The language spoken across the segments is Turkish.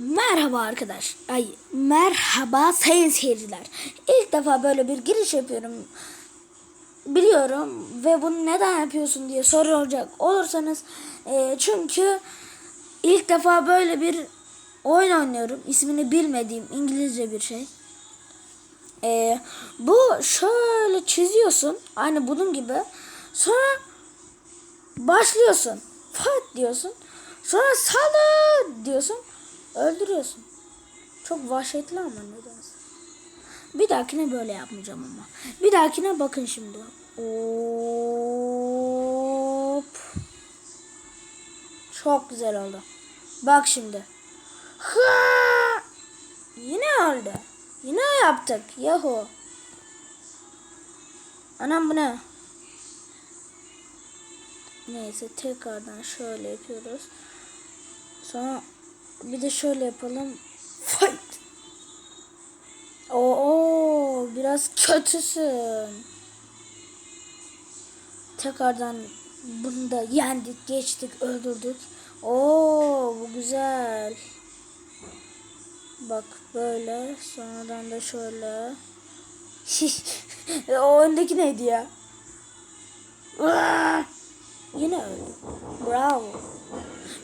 Merhaba arkadaş. Ay merhaba sayın seyirciler. İlk defa böyle bir giriş yapıyorum. Biliyorum ve bunu neden yapıyorsun diye soracak olursanız e, çünkü ilk defa böyle bir oyun oynuyorum. İsmini bilmediğim İngilizce bir şey. E, bu şöyle çiziyorsun aynı bunun gibi. Sonra başlıyorsun. Fight diyorsun. Sonra saldır diyorsun. Öldürüyorsun. Çok vahşetli ama nedense. Bir dahakine böyle yapmayacağım ama. Bir dahakine bakın şimdi. Hop. Çok güzel oldu. Bak şimdi. Ha! Yine öldü. Yine yaptık. Yahu. Anam bu ne? Neyse tekrardan şöyle yapıyoruz. Sonra bir de şöyle yapalım. Fight. Oo biraz kötüsün. Tekrardan bunu da yendik, geçtik, öldürdük. Oo bu güzel. Bak böyle. Sonradan da şöyle. o öndeki neydi ya? Yine öldü. Bravo.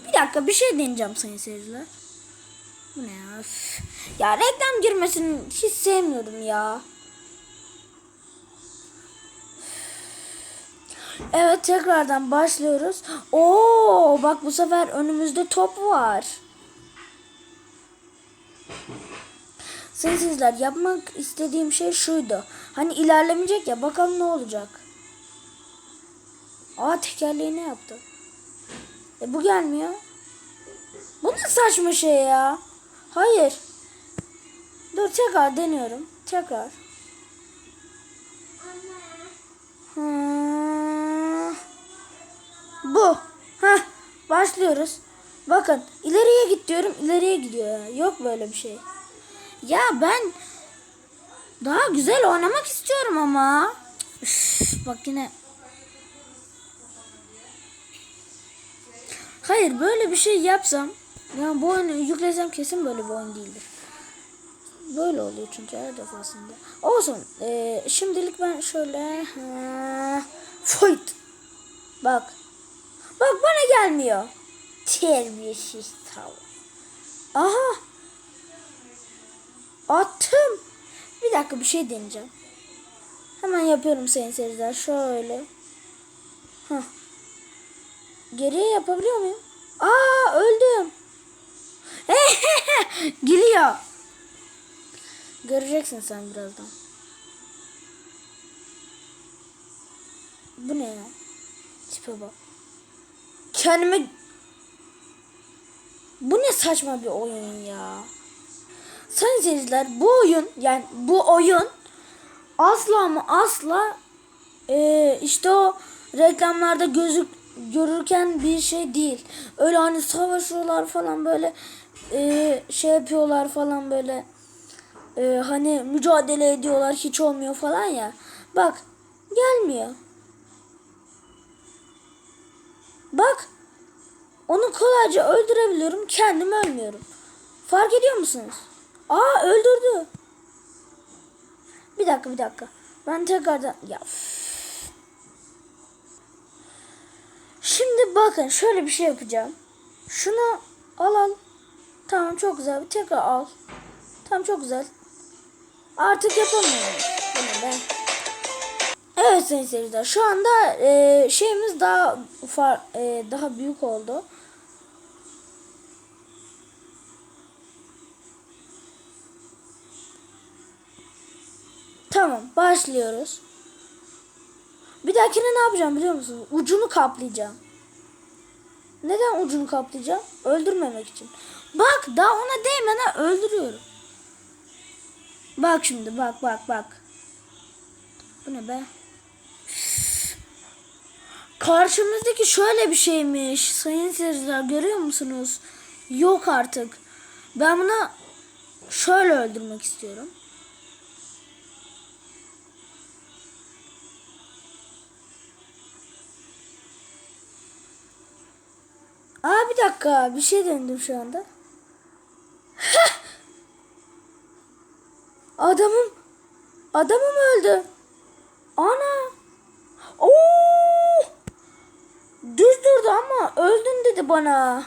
Bir dakika bir şey deneyeceğim sayın seyirciler. Bu ne ya? Üf. Ya reklam girmesini hiç sevmiyorum ya. Evet tekrardan başlıyoruz. Oo bak bu sefer önümüzde top var. Seyirciler yapmak istediğim şey şuydu. Hani ilerlemeyecek ya bakalım ne olacak. Aa tekerleği ne yaptı? E bu gelmiyor. Bu ne saçma şey ya? Hayır. Dur tekrar deniyorum. Tekrar. Hmm. Bu. Heh. Başlıyoruz. Bakın ileriye git diyorum ileriye gidiyor ya. Yok böyle bir şey. Ya ben daha güzel oynamak istiyorum ama. Üf, bak yine Hayır böyle bir şey yapsam ya bu oyunu yüklesem kesin böyle bir oyun değildir. Böyle oluyor çünkü her defasında. Olsun. Ee, şimdilik ben şöyle ha, fight. Bak. Bak bana gelmiyor. Terbiyesiz tavuk. Aha. Attım. Bir dakika bir şey deneyeceğim. Hemen yapıyorum sayın seyirciler. Şöyle. Hah. Geriye yapabiliyor muyum? Aa öldüm. Geliyor. Göreceksin sen birazdan. Bu ne ya? Tipe bak. Kendime... Bu ne saçma bir oyun ya. Sayın seyirciler bu oyun yani bu oyun asla ama asla e, işte o reklamlarda gözük görürken bir şey değil. Öyle hani savaşıyorlar falan böyle e, şey yapıyorlar falan böyle e, hani mücadele ediyorlar hiç olmuyor falan ya. Bak gelmiyor. Bak onu kolayca öldürebiliyorum kendim ölmüyorum. Fark ediyor musunuz? Aa öldürdü. Bir dakika bir dakika. Ben tekrardan ya üf. Şimdi bakın şöyle bir şey yapacağım. Şunu al al. Tamam çok güzel. Bir tekrar al. Tamam çok güzel. Artık yapamıyorum. Bunu ben. Evet sayın seyirciler. Şu anda e, şeyimiz daha far, e, daha büyük oldu. Tamam başlıyoruz. Bir dahakine ne yapacağım biliyor musunuz? Ucunu kaplayacağım. Neden ucunu kaplayacağım? Öldürmemek için. Bak daha ona değmeden öldürüyorum. Bak şimdi bak bak bak. Bu ne be? Karşımızdaki şöyle bir şeymiş. Sayın seyirciler görüyor musunuz? Yok artık. Ben bunu şöyle öldürmek istiyorum. Aa bir dakika bir şey denedim şu anda. Adamım adamım öldü. Ana. Oo! Düz durdu ama öldün dedi bana.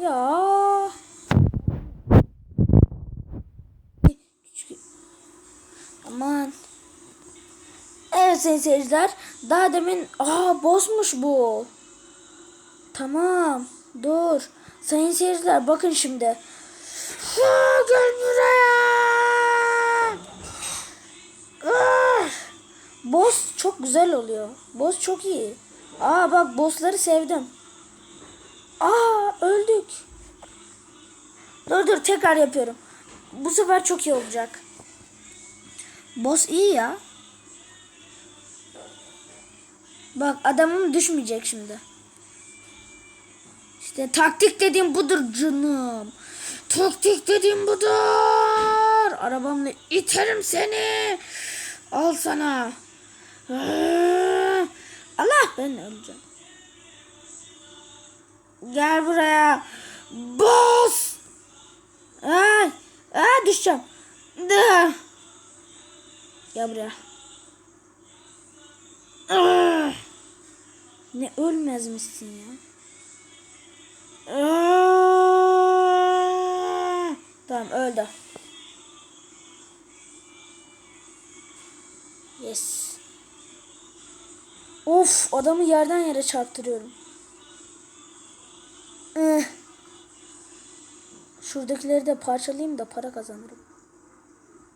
Ya. Aman. Evet sayın seyirciler. Daha demin aa bossmuş bu. Tamam. Dur. Sayın seyirciler bakın şimdi. Aa, gel buraya. Ah! Boss çok güzel oluyor. Boss çok iyi. Aa bak bossları sevdim. Aa öldük. Dur dur tekrar yapıyorum. Bu sefer çok iyi olacak. Boss iyi ya. Bak adamım düşmeyecek şimdi. İşte taktik dediğim budur canım. Taktik dediğim budur. Arabamla iterim seni. Al sana. Aa, Allah ben öleceğim. Gel buraya. Boss. Ay, ay düşeceğim. Dı. Gel buraya. Ah! Ne ölmez misin ya? Ah! Tamam öldü. Yes. Of adamı yerden yere çarptırıyorum. Eh. Şuradakileri de parçalayayım da para kazanırım.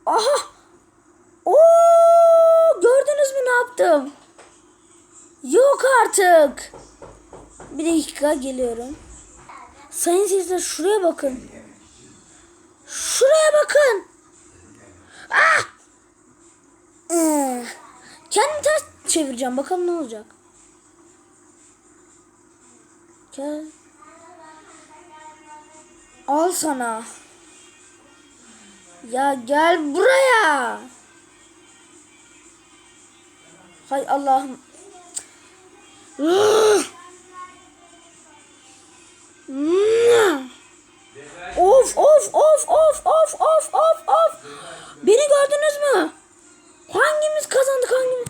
Aha! Oo! Gördünüz mü ne yaptım? Yok artık. Bir dakika geliyorum. Sayın seyirciler şuraya bakın. Şuraya bakın. Ah! Eh. Kendimi ters çevireceğim. Bakalım ne olacak. Gel. Al sana. Ya gel buraya. Hay Allah'ım. Of of of of of of of of. Beni gördünüz mü? Hangimiz kazandık hangimiz?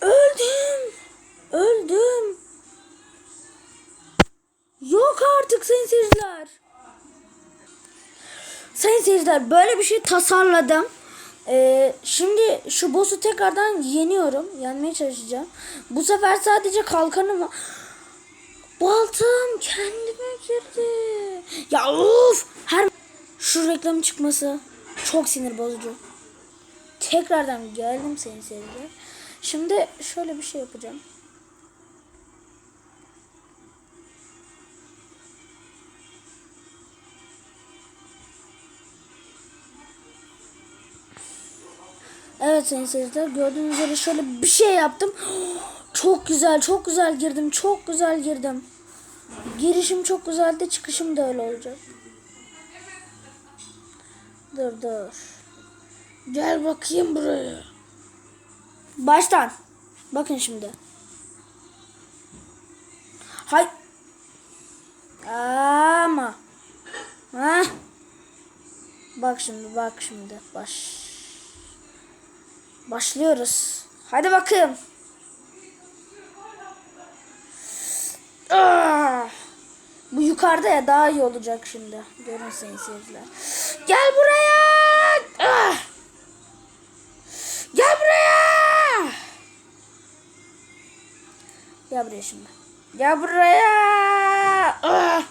Öldüm. Öldüm. Yok artık sayın seyirciler. Sayın seyirciler böyle bir şey tasarladım. Ee, şimdi şu boss'u tekrardan yeniyorum. Yenmeye çalışacağım. Bu sefer sadece kalkanım var. Baltam kendime girdi. Ya of! Her şu reklam çıkması çok sinir bozucu. Tekrardan geldim sayın seyirciler. Şimdi şöyle bir şey yapacağım. Evet sayın seyirciler gördüğünüz üzere şöyle bir şey yaptım. Çok güzel çok güzel girdim çok güzel girdim. Girişim çok güzeldi çıkışım da öyle olacak. Dur dur. Gel bakayım buraya. Baştan. Bakın şimdi. Hay. Ama. Ha? Bak şimdi bak şimdi. Baş. Başlıyoruz. Hadi bakayım. Ah! Bu yukarıda ya daha iyi olacak şimdi. Görün sayın seyirciler. Gel buraya. Ah! Gel buraya. Gel buraya şimdi. Gel buraya. Ah!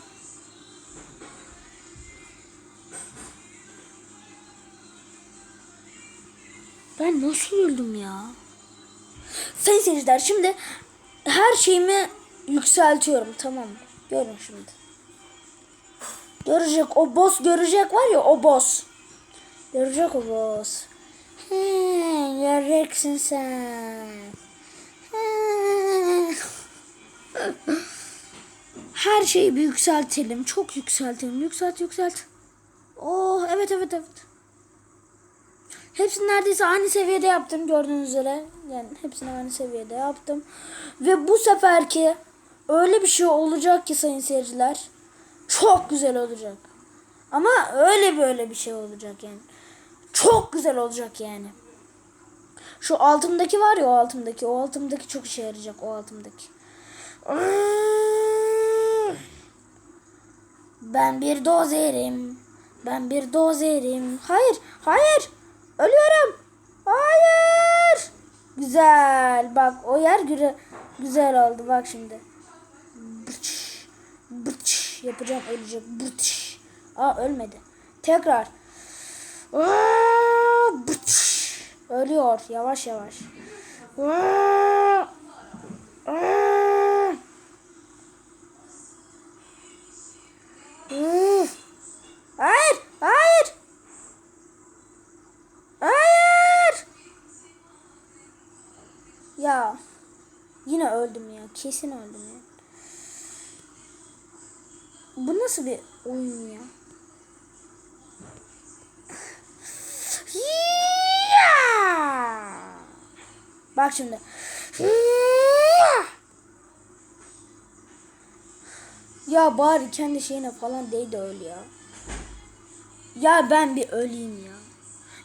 Ben nasıl öldüm ya? Sayın seyirciler şimdi her şeyimi yükseltiyorum tamam? Görün şimdi. Görecek o boss görecek var ya o boss. Görecek o boss. He, göreceksin sen. He. Her şeyi bir yükseltelim. Çok yükseltelim. Yükselt yükselt. Oh evet evet evet. Hepsini neredeyse aynı seviyede yaptım gördüğünüz üzere. Yani hepsini aynı seviyede yaptım. Ve bu seferki öyle bir şey olacak ki sayın seyirciler. Çok güzel olacak. Ama öyle böyle bir şey olacak yani. Çok güzel olacak yani. Şu altımdaki var ya o altımdaki. O altımdaki çok işe yarayacak o altımdaki. Ben bir dozerim. Ben bir dozerim. Hayır, hayır. Ölüyorum. Hayır. Güzel. Bak o yer güzel, oldu. Bak şimdi. Bırç, bırç yapacağım ölecek. Bırç. Aa ölmedi. Tekrar. Aa, bırç. Ölüyor yavaş yavaş. Aa, aa. Üf. Hayır, hayır. Hayır. Ya. Yine öldüm ya. Kesin öldüm ya. Bu nasıl bir oyun ya? Bak şimdi. Ya bari kendi şeyine falan değ de öl ya. Ya ben bir öleyim ya.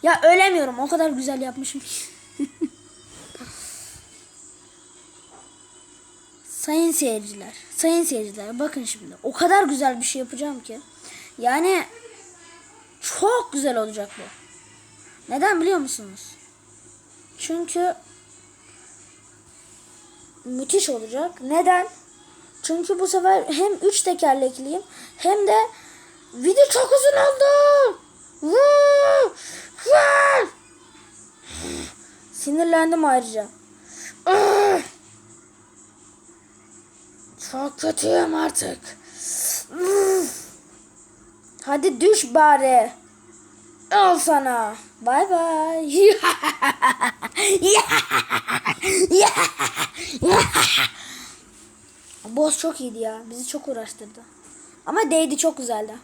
Ya ölemiyorum. O kadar güzel yapmışım ki. Sayın seyirciler. Sayın seyirciler bakın şimdi. O kadar güzel bir şey yapacağım ki. Yani çok güzel olacak bu. Neden biliyor musunuz? Çünkü müthiş olacak. Neden? Çünkü bu sefer hem üç tekerlekliyim hem de video çok uzun oldu. Sinirlendim ayrıca. Çok kötüyüm artık. Hadi düş bari. Al sana. Bay bay. Boss çok iyiydi ya. Bizi çok uğraştırdı. Ama değdi çok güzeldi.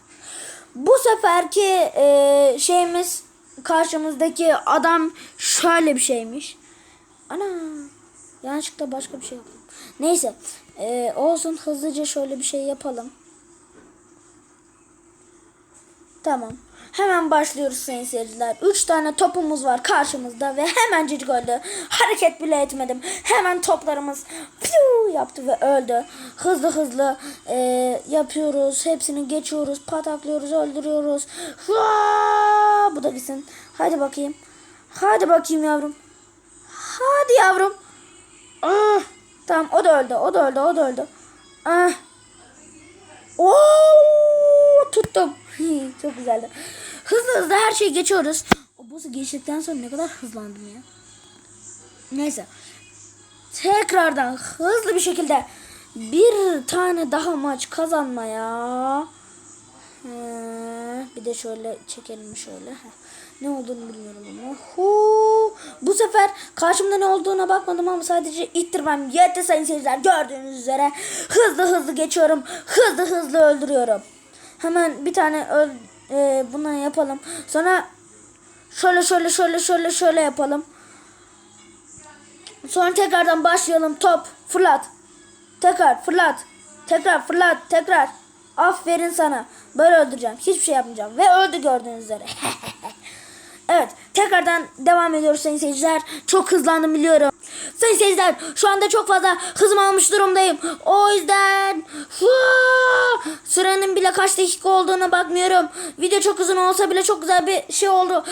Bu seferki e, şeyimiz karşımızdaki adam şöyle bir şeymiş. Ana yanlışlıkla başka bir şey yaptım. Neyse e, olsun hızlıca şöyle bir şey yapalım. Tamam. Hemen başlıyoruz sayın seyirciler. Üç tane topumuz var karşımızda ve hemencik öldü. Hareket bile etmedim. Hemen toplarımız piu yaptı ve öldü. Hızlı hızlı e, yapıyoruz. Hepsini geçiyoruz. Pataklıyoruz. Öldürüyoruz. Hua! Bu da gitsin. Hadi bakayım. Hadi bakayım yavrum. Hadi yavrum. Ah, tamam o da öldü. O da öldü. O da öldü. Ah. Oo, tuttum. Çok güzeldi. Hızlı hızlı her şeyi geçiyoruz. O boss'u geçtikten sonra ne kadar hızlandım ya. Neyse. Tekrardan hızlı bir şekilde bir tane daha maç kazanmaya. Bir de şöyle çekelim şöyle. Heh. Ne olduğunu bilmiyorum ama. Hu. Bu sefer karşımda ne olduğuna bakmadım ama sadece ittirmem yetti sayın seyirciler. Gördüğünüz üzere hızlı hızlı geçiyorum. Hızlı hızlı öldürüyorum. Hemen bir tane öl e, bundan yapalım. Sonra şöyle şöyle şöyle şöyle şöyle yapalım. Sonra tekrardan başlayalım. Top fırlat. Tekrar fırlat. Tekrar fırlat. Tekrar. Aferin sana. Böyle öldüreceğim. Hiçbir şey yapmayacağım. Ve öldü gördüğünüz üzere. evet. Tekrardan devam ediyoruz sayın seyirciler. Çok hızlandım biliyorum. Sayın seyirciler şu anda çok fazla hızımı almış durumdayım. O yüzden Hua! sürenin bile kaç dakika olduğuna bakmıyorum. Video çok uzun olsa bile çok güzel bir şey oldu.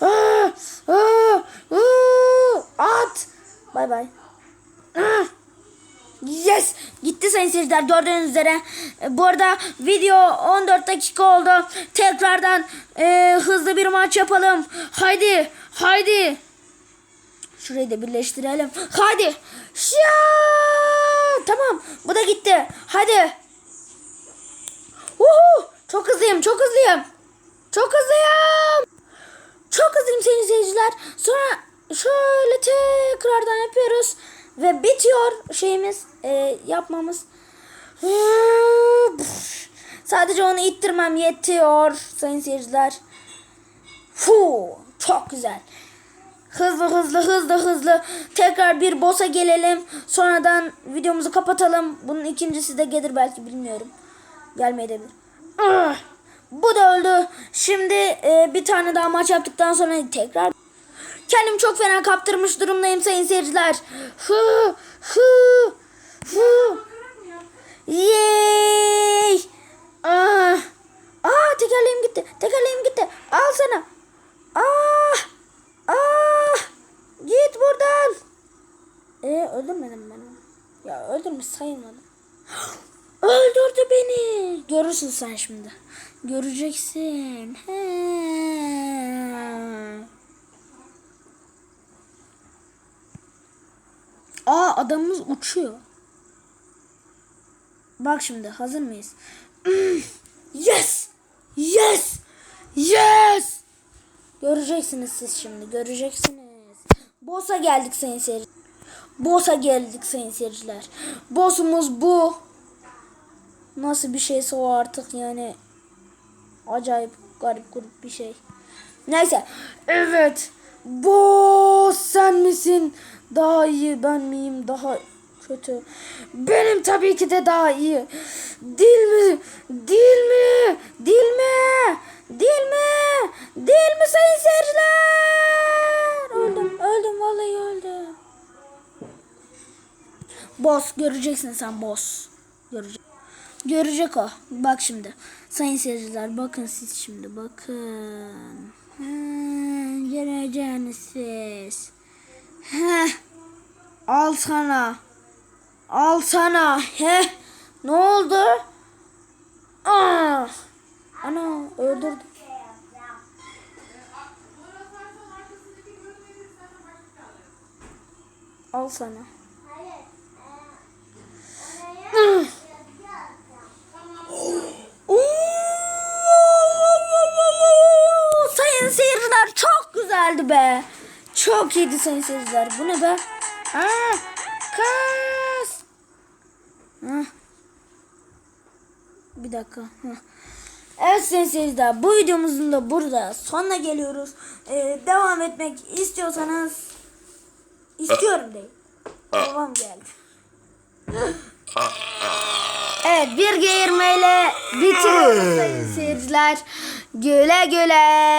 Ah! Ah! Ah! At. Bay bay. Yes! Gitti sayın seyirciler gördüğünüz üzere. E, Bu arada video 14 dakika oldu. Tekrardan e, hızlı bir maç yapalım. Haydi! Haydi! Şurayı da birleştirelim. Hadi! Şia! Tamam. Bu da gitti. Hadi. Uhu! Çok hızlıyım. Çok hızlıyım. Çok hızlıyım. Çok hızlıyım sayın seyirciler. Sonra şöyle tekrardan yapıyoruz. Ve bitiyor şeyimiz. e, yapmamız. Sadece onu ittirmem yetiyor sayın seyirciler. Fu, çok güzel. Hızlı hızlı hızlı hızlı tekrar bir boss'a gelelim. Sonradan videomuzu kapatalım. Bunun ikincisi de gelir belki bilmiyorum. Gelmeyebilir. Ah! Bu da öldü. Şimdi e, bir tane daha maç yaptıktan sonra tekrar Kendimi çok fena kaptırmış durumdayım sayın seyirciler. Hı, hı, hı. Yay! Ah! Aa tekerleğim gitti. Tekerleğim gitti. Al sana. Ah! Ah! Git buradan. E öldürmedim ben. Ya öldürmüş sayılmadı. Öldürdü beni. Görürsün sen şimdi. Göreceksin. He. Aa adamımız uçuyor. Bak şimdi hazır mıyız? yes! Yes! Yes! Göreceksiniz siz şimdi. Göreceksiniz. Boss'a geldik sayın seyirciler. Boss'a geldik sayın seyirciler. Boss'umuz bu. Nasıl bir şeyse o artık yani. Acayip garip grup bir şey. Neyse. Evet. Boss sen misin? Daha iyi ben miyim? Daha kötü. Benim tabii ki de daha iyi. Değil mi? Değil mi? Değil mi? Değil mi? Değil mi sayın seyirciler? Öldüm. Öldüm. Vallahi öldüm. Boss göreceksin sen boss. Görecek. Görecek o. Bak şimdi. Sayın seyirciler bakın siz şimdi bakın. Göreceğiniz siz. Heh. Al sana. Al sana. Heh. Ne oldu? Aa. Ana öldürdü. Al sana. Seyirciler çok güzeldi be. Çok iyiydi sayın seyirciler. Bu ne be? Aa, kas. Hah. Bir dakika. Hah. Evet sayın seyirciler bu videomuzun da burada sonuna geliyoruz. Ee, devam etmek istiyorsanız istiyorum değil. Devam geldi. Evet bir geğirmeyle bitiriyoruz sayın seyirciler. Güle güle.